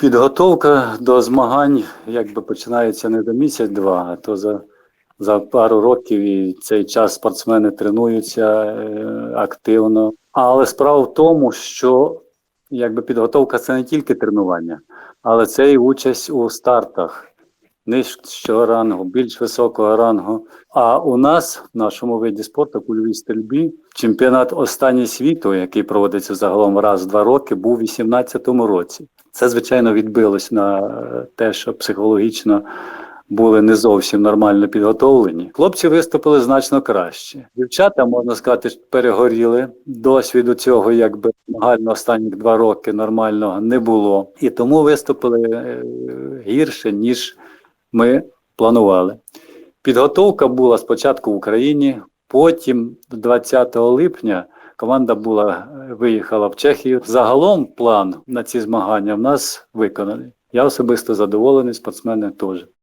Підготовка до змагань якби починається не за місяць-два, а то за, за пару років і цей час спортсмени тренуються е, активно. Але справа в тому, що якби підготовка це не тільки тренування, але це і участь у стартах нижчого рангу, більш високого рангу. А у нас, в нашому виді спорту, кульовій стрільбі, чемпіонат останній світу, який проводиться загалом раз в два роки, був у 2018 році. Це, звичайно, відбилось на е, те, що психологічно були не зовсім нормально підготовлені. Хлопці виступили значно краще. Дівчата, можна сказати, перегоріли. Досвіду цього, якби нагально останні два роки нормального не було. І тому виступили е, гірше, ніж ми планували. Підготовка була спочатку в Україні, потім 20 липня команда була виїхала в Чехію. Загалом план на ці змагання в нас виконаний. Я особисто задоволений, спортсмени теж.